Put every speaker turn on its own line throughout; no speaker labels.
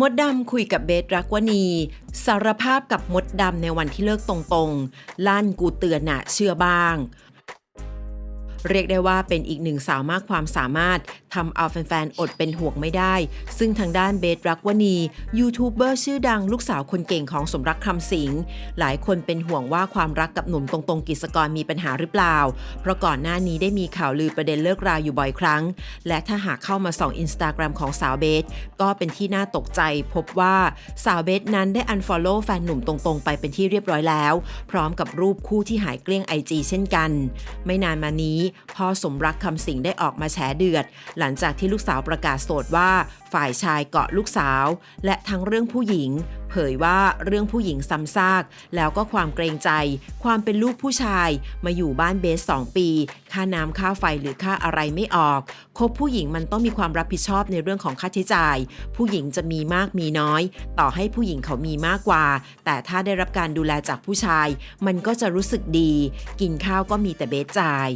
มดดำคุยกับเบสรักวณีสารภาพกับมดดำในวันที่เลิกตรงๆ ลั่นกูเตือนน่ะเชื่อบ้าง เรียกได้ว่าเป็นอีกหนึ่งสาวมากความสามารถ ทำเอาแฟนๆ อดเป็นห่วงไม่ได้ ซึ่งทางด้านเบสรักวณียูทูบเบอร์ชื่อดังลูกสาวคนเก่งของสมรักคำสิงหลายคนเป็นห่วงว่าความรักกับหนุ่มตรงๆกิจกรมีปัญหาหรือเปล่า เพราะก่อนหน้านี้ได้มีข่าวลือประเด็นเลิกราอยู่บ่อยครั้ง และถ้าหากเข้ามาส่องอินสตาแกรมของสาวเบสก็เป็นที่น่าตกใจ พบว่าสาวเบสนั้นได้ unfollow แฟนหนุ่มตรงๆ ไปเป็นที่เรียบร้อยแล้ว พร้อมกับรูปคู่ที่หายเกลี้ยง IG เช่นกัน ไม่นานมานี้พ่อสมรักคำสิงได้ออกมาแฉเดือดหลังจากที่ลูกสาวประกาศโสดว่าฝ่ายชายเกาะลูกสาว และทั้งเรื่องผู้หญิง เผยว่าเรื่องผู้หญิงซ้ำซาก แล้วก็ความเกรงใจ ความเป็นลูกผู้ชาย มาอยู่บ้านเบส 2 ปี ค่าน้ำค่าไฟหรือค่าอะไรไม่ออก คบผู้หญิงมันต้องมีความรับผิดชอบในเรื่องของค่าใช้จ่าย ผู้หญิงจะมีมากมีน้อย ต่อให้ผู้หญิงเขามีมากกว่า แต่ถ้าได้รับการดูแลจากผู้ชาย มันก็จะรู้สึกดี กินข้าวก็มีแต่เบสจ่าย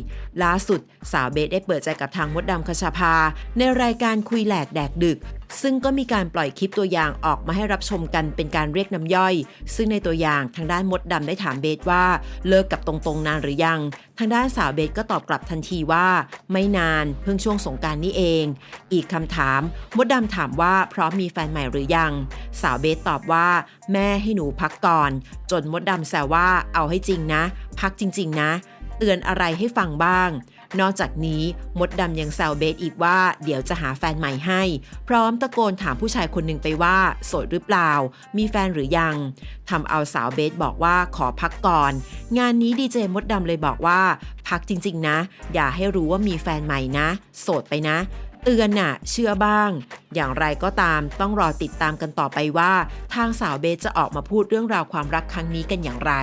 ล่าสุดสาวเบสได้เปิดใจกับทางมดดำคชาภาในรายการคุยแหลกแดกดึก ซึ่งก็มีการปล่อยคลิปตัวอย่างออกมาให้รับชมกันเป็นการเรียกน้ำย่อย ซึ่งในตัวอย่างทางด้านมดดำได้ถามเบสว่า เลิกกับตรงๆนานหรือยัง ทางด้านสาวเบสก็ตอบกลับทันทีว่า ไม่นานเพิ่งช่วงสงการนี่เอง อีกคำถาม มดดำถามว่าพร้อมมีแฟนใหม่หรือยัง สาวเบสตอบว่า แม่ให้หนูพักก่อน จนมดดำแซวว่าเอาให้จริงนะ พักจริง ๆ นะ เตือนอะไรให้ฟังบ้าง นอกจากนี้มดดำยังแซวเบสอีกว่า เดี๋ยวจะหาแฟนใหม่ให้ พร้อมตะโกนถามผู้ชายคนหนึ่งไปว่า โสดหรือเปล่า มีแฟนหรือยังทำเอาสาวเบสบอกว่าขอพักก่อน งานนี้ดีเจมดดำเลยบอกว่า พักจริงๆนะ อย่าให้รู้ว่ามีแฟนใหม่นะ โสดไปนะเตือนน่ะเชื่อบ้าง อย่างไรก็ตามต้องรอติดตามกันต่อไปว่า ทางสาวเบสจะออกมาพูดเรื่องราวความรักครั้งนี้กันอย่างไร